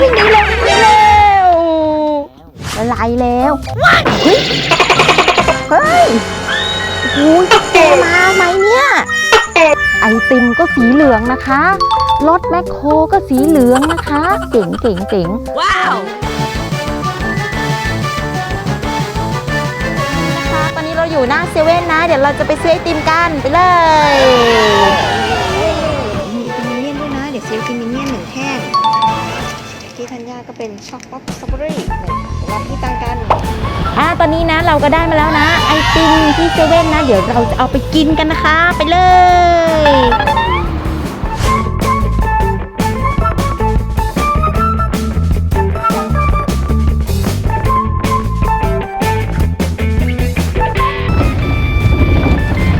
วิ่งหนีเร็ววิ่งหนีเร็วละลายแล้วเฮ้ยเฮ้ยโอ้ยตุ๊กแกมาไหมเนี่ย ไอติมก็สีเหลืองนะคะรถแมคโครก็สีเหลืองนะคะเจ๋งเจ๋งเจ๋งว้าวนะคะตอนนี้เราอยู่หน้าเซเว่นนะ เดี๋ยวเราจะไปซื้อไอติมกันไปเลยมีไอติมมินเนี่ยนด้วยนะ เดี๋ยวซื้อไอติม ที่ธัญญาก็เป็นช็อกโกแลตสตรอเบอรี่เดี๋ยวรับที่ตังกันอ่าตอนนี้นะเราก็ได้มาแล้วนะ ไอติมที่เซเว่นนะ เดี๋ยวเราจะเอาไปกินกันนะคะ ไปเลย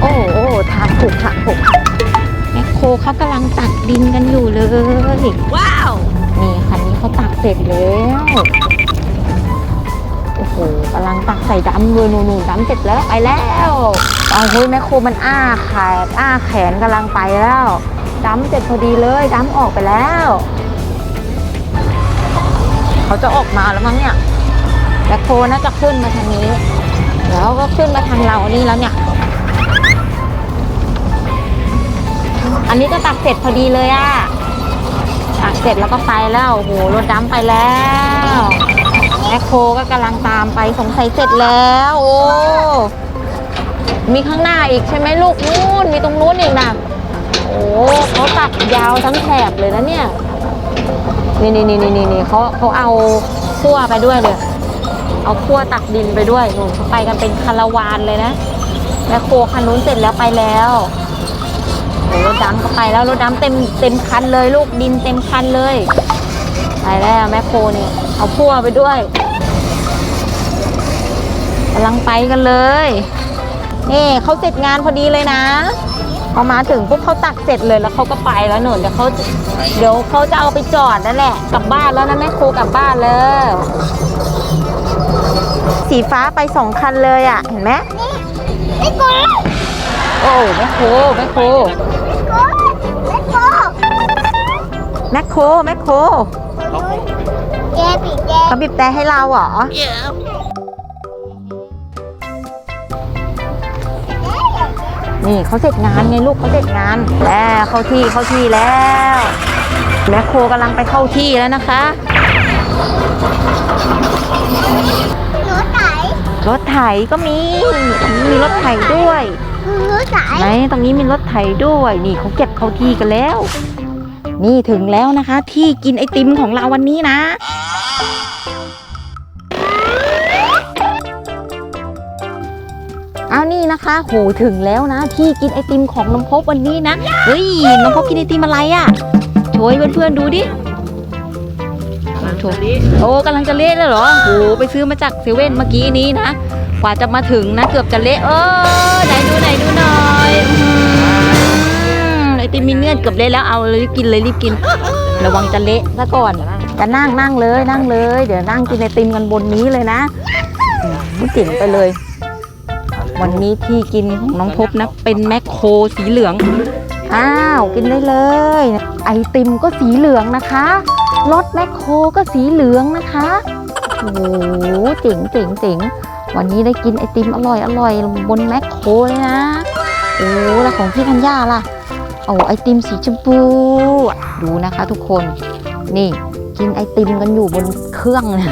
โอ้โอ้ทางถูกทางถูกแมคโครเขากำลังตักดินกันอยู่เลย ว้าว นี่คันนี้ เสร็จแล้วโอ้โหกำลังตักใส่ดำเลยหนูๆดำเสร็จแล้วไปแล้วเอาเฮ้ยแมคโครมันอ้าแขนอ้าแขนกำลังไปแล้วดำเสร็จพอดีเลยดำออกไปแล้ว เขาจะออกมาแล้วมั้งเนี่ยแมคโครน่าจะขึ้นมาทางนี้ แล้วก็ขึ้นมาทางเรานี่แล้วเนี่ยอันนี้ก็ตักเสร็จพอดีเลยอะตัก เสร็จแล้วก็ไปแล้วโอ้โหรถดำไปแล้วแมคโครก็กำลังตามไปสงสัยเสร็จแล้ว โอ้มีข้างหน้าอีกใช่ไหมลูกนู่นมีตรงนู้นอีกนะโอ้เขาตักยาวทั้งแถบเลยนะเนี่ยนี่นี่นี่นี่นี่เขาเขาเอาขั้วไปด้วยเลยเอาขั้วตักดินไปด้วยนู่นเขาไปกันเป็นคาราวานเลยนะแมคโครคันนู้นเสร็จแล้วไปแล้ว โอ้รถดำก็ไปแล้วรถดำเต็มเต็มคันเลย ลูกดินเต็มคันเลยไปแล้วแม่โคนี่เอาพั่วไปด้วยกำลังไปกันเลยนี่เขาเสร็จงานพอดีเลยนะพอมาถึงปุ๊บเขาตักเสร็จเลยแล้วเขาก็ไปแล้วหนูเดี๋ยวเขาเดี๋ยวเขาจะเอาไปจอดนั่นแหละกลับบ้านแล้วนะแม่โคกลับบ้านแล้วสีฟ้าไปสองคันเลยอะ เห็นไหมไม่โกงโอ้แม่โคแม่โคไแมคโครแมคโครแกปิดแกเขาบีบแต่ให้เราเหรอนี่เขาเสร็จงานไงลูกเขาเสร็จงาน แล้วเข้าที่เข้าที่แล้วแมคโครกำลังไปเข้าที่แล้วนะคะหนูไหนรถไถก็มีมีรถไถด้วยหนูไหนไหนตรงนี้มีรถไถด้วย นี่เขาเก็บเข้าที่กันแล้ว นี่ถึงแล้วนะคะ ที่กินไอติมของเราวันนี้นะ เอานี่นะคะโหถึงแล้วนะ ที่กินไอติมของน้องพบวันนี้นะ เฮ้ยน้องพบกินไอติมอะไรอะ่ะโชว์ให้เพื่อนๆดูดิโชว์โอ้กำลังจะเละแล้วเหรอโหไปซื้อมาจากเซเว่นเมื่อกี้นี้นะ กว่าจะมาถึงนะ เกือบจะเละเออไหนดูไหนดูหน่อยอื้อหือไอ ติมมินเนี่ยนเกือบเละแล้วเอาเลยรีบกินเลยรีบกิน ระวังจะเละซะก่อนจะนั่งนั่งเลยนั่งเลย เดี๋ยวนั่งกินไอติมกันบนนี้เลยนะอื้อหือเจ๋งไปเลย วันนี้ที่กินของน้องพบนะ เป็นแมคโครสีเหลือง อ้าวกินได้เลย ไอติมก็สีเหลืองนะคะรถแมคโครก็สีเหลืองนะคะโอ้โหเจ๋งเจ๋งเจ๋งวันนี้ได้กินไอติมอร่อยอร่อยบนแมคโครเลยนะโอ้แล้วของพี่ธัญญาล่ะโอ้ไอติมสีชมพูอะดูนะคะทุกคน นี่กินไอติมกันอยู่บนเครื่องนะ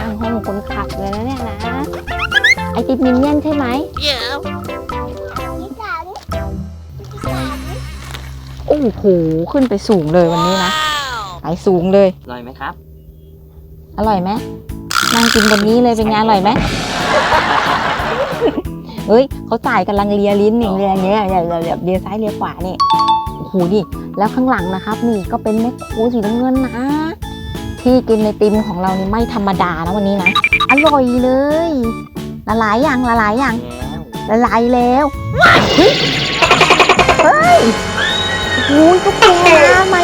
นั่งห้องคนขับเลยนะเนี่ยนะ ไอติมมินเนี่ยนใช่ไหมที่สามที่สามโอ้โห ขึ้นไปสูงเลยวันนี้นะ ไปสูงเลย อร่อยไหมครับ อร่อยไหมนั่งกินบนนี้เลยเป็นไงอร่อยไหม เฮ้ยเขาจ่ายกำลังเลียลิ้นอย่างเลียอย่างเงี้ยอย่าอย่าอย่าเลียซ้ายเลียขวานี่โอ้โหนี่แล้วข้างหลังนะครับ นี่ก็เป็นแมคโครสีน้ำเงินนะที่กินในติมของเรานี่ไม่ธรรมดานะวันนี้นะอร่อยเลยละลายยังละลายยังละลายแล้วเฮ้ยเฮ้ยโอ้ยตุ๊กแกมาไหม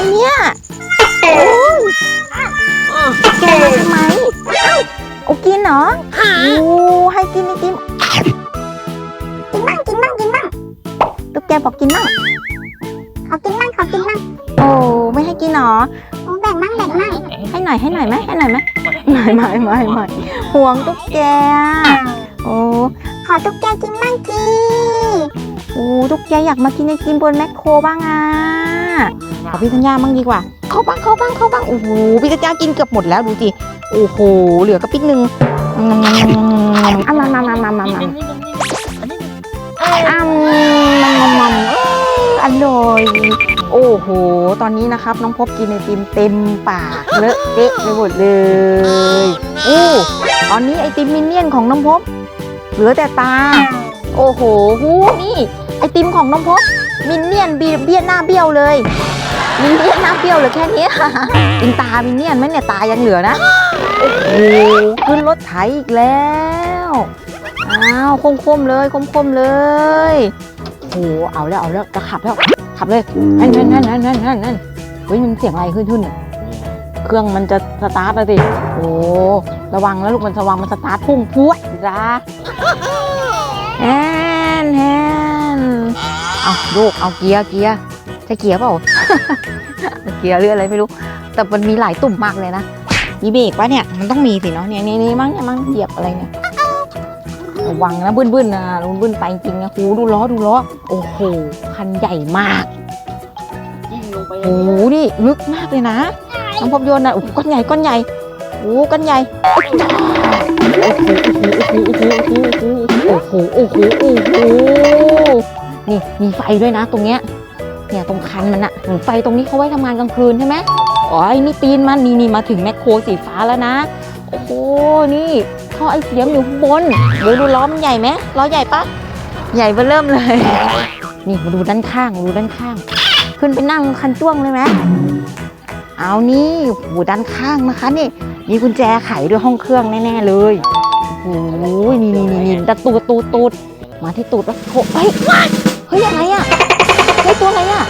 บอกกินบ้างขอกินบ้างขอกินบ้างโอ้ไม่ให้กินเหรอผมไปบ่งมั่งแบ่งมั่งให้หน่อยให้หน่อยไหมให้หน่อยไหมไม่ไม่ไม่ไม่ห่วงตุ๊กแกอะโอ้ขอตุ๊กแกกินมั่งทีโอ้ตุ๊กแกอยากมากินไอติมบนแมคโครบ้างอะขอพี่ธัญญาบ้างดีกว่า เข้าบ้างเข้าบ้างเข้าบ้างโอ้โหพี่ธัญญากินเกือบหมดแล้วดูสิโอ้โหเหลือกระปิดหนึ่งอืมอะมามามามามา ห ตอนนี้นะครับ น้องพบกินไอติมเต็มปากเลอะเทะไปหมดเลยโอ้ตอนนี้ไอติมมินเนี่ยนของน้องพบเหลือแต่ตา โอ้โหหูนี่ ไอติมของน้องพบมินเนี่ยนบีเบี้ยนหน้าเบี้ยวเลย มินเนี่ยนหน้าเบี้ยวเหลยแค่เนี้ยกินตามินเนี่ยนไหมเนี่ยตายังเหลือนะโอ้โหขึ้นรถไถอีกแล้วอ้าวคมๆเลยคมๆเลยโอ้โหเอาแล้วเอาแล้วจะขับแล้วขับ เลยนั่นนั่นนั่นนั่นนั่นนั่นนั่นเฮ้ยมันเสียงอะไรขึ้นขึ้นเนี่ยเครื่องมันจะสตาร์ทแล้วสิโอ้ระวังแล้วลูกมันระวังมันสตาร์ทพุ่งพรวดจ้าแฮนแฮนเอาโยกเอาเกียร์เกียร์ใช่เกียร์เปล่าเกียร์หรืออะไรไม่รู้ แต่มันมีหลายตุ่มมากเลยนะมีเบรกปะเนี่ยมันต้องมีสิเนาะเนี่ยนี่นี่มั้งเนี่ยมั้งเหยียบอะไรเนี่ยระวังนะบึ้นบึ้นๆนะบึ้นบึ้นๆไปจริงนะหูดูล้อดูล้อโอ้โหคันใหญ่มากยิ่งลงไป โอ้โหนี่ลึกมากเลยนะน้องพบโยนนะโอ้โหก้อนใหญ่ก้อนใหญ่โอ้โหก้อนใหญ่โอ้โหโอ้โหโอ้โหโอ้โหนี่มีไฟด้วยนะตรงเนี้ยเนี่ยตรงคันมันอะเหมือนไฟตรงนี้เขาไว้ทำงานกลางคืนใช่ไหมอ๋อไอ้นี่ตีนมันนี่นี่มาถึงแมคโครสีฟ้าแล้วนะโอ้โหนี่ท่อไอเสียมอยู่ข้างบนเดี๋ยวดูล้อมันใหญ่ไหมล้อใหญ่ปะใหญ่เบ้อเริ่มเลย นี่มาดูด้านข้างมาดูด้านข้าง ขึ้นไปนั่งคันจ้วงเลยไหมเอานี่โอ้โหด้านข้างนะคะนี่ มีกุญแจไขด้วยห้องเครื่องแน่ๆเลยโอ้โหนี่นี่นี่นี่ตะตูดตูดตูดมาที่ตูดแล้วโหเฮ้ยเฮ้ยอะไรอะเฮ้ยตัวอะไรอะ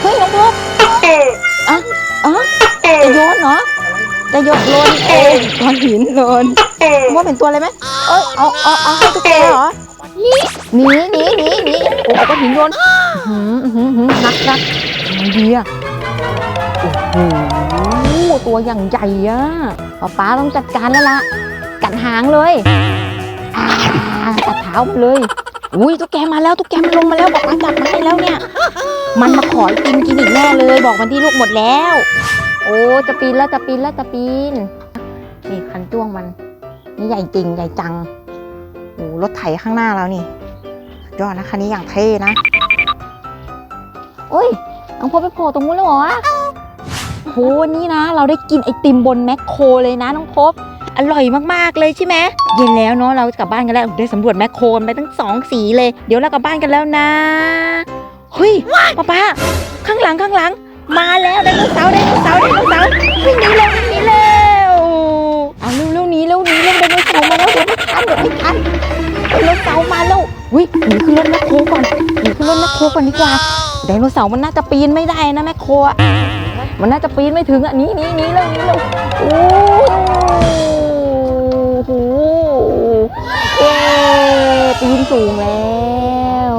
เฮ้ยน้องพบอะอะจะโยนเหรอจะโยนโลนเองก้อนหินโลนว่าเป็นตัวอะไรไหมเอ้ยเอาเอาเอาให้ตุ๊กแกเหรอ หนีหนีหนีหนีโอ้เอาก้อนหินโยนหืมหืมหืมนักนักไงดีอะโอ้โหตัวอย่างใหญ่อะป๊าป๊าต้องจัดการแล้วล่ะ กัดหางเลยอ่ากัดเท้ามันเลย อุ้ยตุ๊กแกมาแล้วตุ๊กแกมันลงมาแล้วบอกว่าจับมาให้แล้วเนี่ย มันมาขอกินกินอีกแน่เลย บอกมันที่ลูกหมดแล้ว โอ้จะปีนแล้วจะปีนแล้วจะปีนนี่คันจ้วงมันนี่ใหญ่จริงใหญ่จัง โอ้รถไถข้างหน้าเรานี่สุดยอดนะคันนี้อย่างเท่นะโอ้ยน้องพบไปโผล่ตรงนู้นแล้วเหรอโหนี่นะ เราได้กินไอติมบนแมคโครเลยนะน้องพบอร่อยมากๆเลยใช่ไหมเย็นแล้วเนาะเราจะกลับบ้านกันแล้วได้สำรวจแมคโครไปตั้งสองสีเลย เดี๋ยวเรากลับบ้านกันแล้วนะเฮ้ยป้าป้าข้างหลังข้างหลัง มาแล้วไดโนเสาร์ไดโนเสาร์ไดโนเสาร์วิ่งหนีเร็ว มาแล้ววิหนีขึ้นรถแมคโครก่อนหนีขึ้นรถแมคโครก่อนดีกว่าไดโนเสาร์มันน่าจะปีนไม่ได้นะแมคโครอะมันน่าจะปีนไม่ถึงอะหนีหนีหนีเร็วหนีเร็วโอ้โหเย้ปีนสูงแล้ว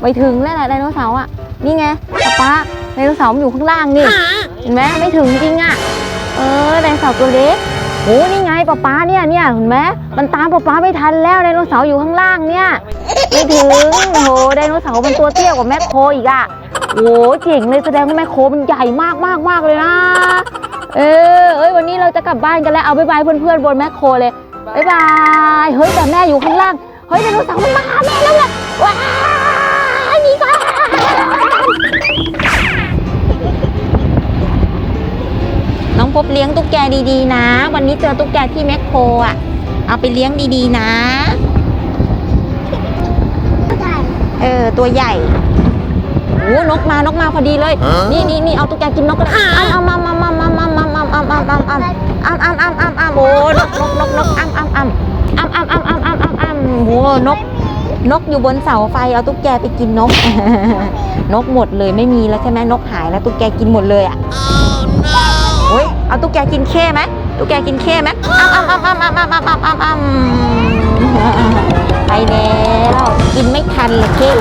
ไปถึงแล้วแหละไดโนเสาร์อะนี่ไงป๊าไดโนเสาร์มันอยู่ข้างล่างนี่เห็นไหมไม่ถึงจริงอะเออไดโนเสาร์ตัวเล็กโอ้นี่ไงป๊าป๊าเนี่ยเนี่ยเห็นไหมมันตามป๊าป๊าไม่ทันแล้วไดโนเสาร์อยู่ข้างล่างเนี่ย ไม่ถึงโอ้โหไดโนเสาร์มันตัวเตี้ยกว่าแมคโครอีกอะโอ้เจ๋งเลยแสดงว่าแมคโครมันใหญ่มากมากมากเลยนะ เออเอ้ยวันนี้เราจะกลับบ้านกันแล้ว เอาบายบายเพื่อนๆบนแมคโครเลยบายบายเฮ้ยแต่แม่อยู่ข้างล่างเฮ้ยไดโนเสาร์มันมาหาแม่แล้วล่ะว้ายหนี่ก่อนน้องพบเลี้ยงตุ๊กแกดีๆนะ วันนี้เจอตุ๊กแกที่แมคโครอะ เอาไปเลี้ยงดีๆนะ เออตัวใหญ่โอ้นกมานกมาพอดีเลย นี่นี่นี่เอาตุ๊กแกกินนกก็ได้อ้ามอ้ามอ้ามอ้ามอ้ามอ้ามอ้ามอ้ามอ้ามอ้ามอ้ามอ้ามอ้ามอ้ามอ้ามอ้ามอ้ามอ้ามโอ้นกนกนกนกอ้ามอ้ามอ้ามอ้ามอ้ามอ้ามอ้ามอ้ามอ้ามอ้ามโอ้นก นกอยู่บนเสาไฟเอาตุ๊กแกไปกินนก นกหมดเลยไม่มีแล้วใช่ไหมนกหายแล้วตุ๊กแกกินหมดเลยอะโอ้ยเอาตุ๊กแกกินแค่ไหมตุ๊กแกกินแค่ไหมอ้ามอ้ามอ้ามอ้ามอ้ามอ้ามอ้าม กันละเก้